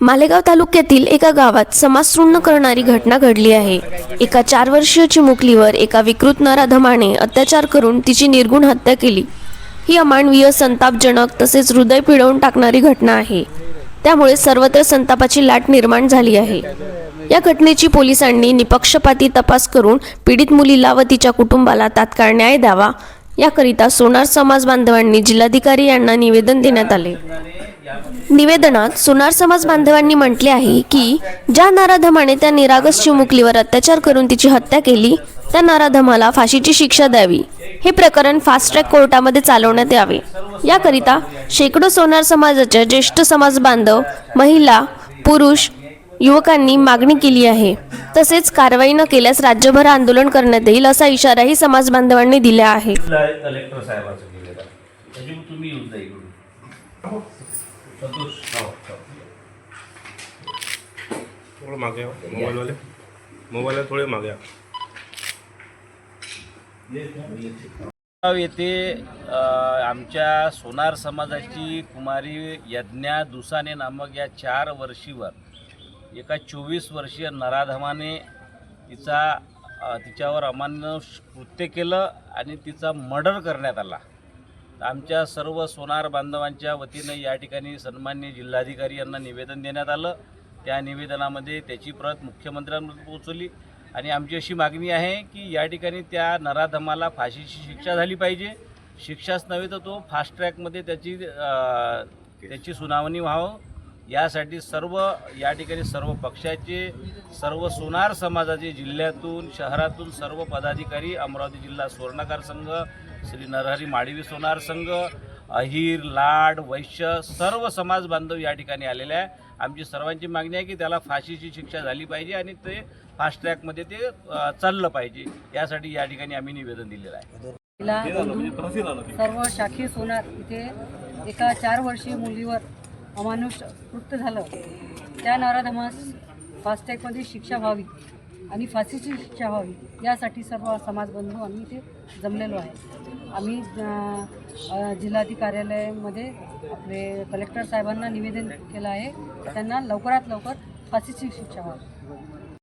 मालेगाव तालुक्यातील एका गावात समाजशूर्ण करणारी घटना घडली आहे. एका चार वर्षीय चिमुकलीवर एका विकृत नराधमाने अत्याचार करून तिची निर्गुण हत्या केली. ही अमानवीय संतापजनक तसेच हृदय पिळवून टाकणारी घटना आहे. त्यामुळे सर्वत्र संतापाची लाट निर्माण झाली आहे. या घटनेची पोलिसांनी निपक्षपाती तपास करून पीडित मुलीला व तिच्या कुटुंबाला तात्काळ न्याय द्यावा. याकरिता सोनार समाज बांधवांनी जिल्हाधिकारी यांना निवेदन देण्यात आले. निवेदनात सोनार समाज बांधवांनी म्हटले आहे की ज्या नराधमाने त्या निरागस चिमुकलीवर अत्याचार करून तिची हत्या केली त्या नराधमाला फाशीची शिक्षा द्यावी. हे प्रकरण फास्ट ट्रॅक कोर्टामध्ये चालवण्यात यावे. याकरिता शेकडो सोनार समाजाच्या ज्येष्ठ समाज बांधव महिला पुरुष युवकांनी मागणी केली आहे. तसेच कारवाई न केल्यास राज्यभर आंदोलन करण्यात येईल असा इशाराही समाज बांधवांनी दिला आहे. संतोष. हो, थोडं मागे या. मोबाईलवाले. मोबाईलला थोडे मागे येथे आमच्या सोनार समाजाची कुमारी यज्ञा दुसाने नामक या चार वर्षीवर एका चोवीस वर्षीय नराधमाने तिचा तिच्यावर अमान्य कृत्य केलं आणि तिचा मर्डर करण्यात आला. आमच्या सर्व सोनार बांधवांच्या वतीनं या ठिकाणी सन्मान्य जिल्हाधिकारी यांना निवेदन देण्यात आलं. त्या निवेदनामध्ये त्याची प्रत मुख्यमंत्र्यांपर्यंत पोहोचवली आणि आमची अशी मागणी आहे की या ठिकाणी त्या नराधमाला फाशीची शिक्षा झाली पाहिजे. शिक्षाच नव्हे तर तो फास्ट ट्रॅकमध्ये त्याची त्याची सुनावणी व्हावं. यासाठी सर्व या ठिकाणी सर्व पक्षाचे सर्व सोनार समाजाचे जिल्ह्यातून शहरातून सर्व पदाधिकारी अमरावती जिल्हा सुवर्णकार संघ श्री नरहरी माडवी सोनार संघ अहिर लाड वैश्य सर्व समाज बांधव या ठिकाणी आलेले आहे. आमची सर्वांची मागणी आहे की त्याला फाशीची शिक्षा झाली पाहिजे आणि ते फास्ट ट्रॅकमध्ये ते चाललं पाहिजे. यासाठी या ठिकाणी आम्ही निवेदन दिलेलं आहे. बंधू सर्व शाखीय सोनार इथे एका चार वर्षीय मुलीवर अमानुष कृत्य झालं. त्या नराधमास फास्टॅगमध्ये शिक्षा व्हावी आणि फाशीची शिक्षा व्हावी यासाठी सर्व समाजबंधू आम्ही इथे जमलेलो आहे. आम्ही जिल्हाधिकारी कार्यालयामध्ये आपले कलेक्टर साहेबांना निवेदन केलं आहे त्यांना लवकरात लवकर फाशीची शिक्षा व्हावी.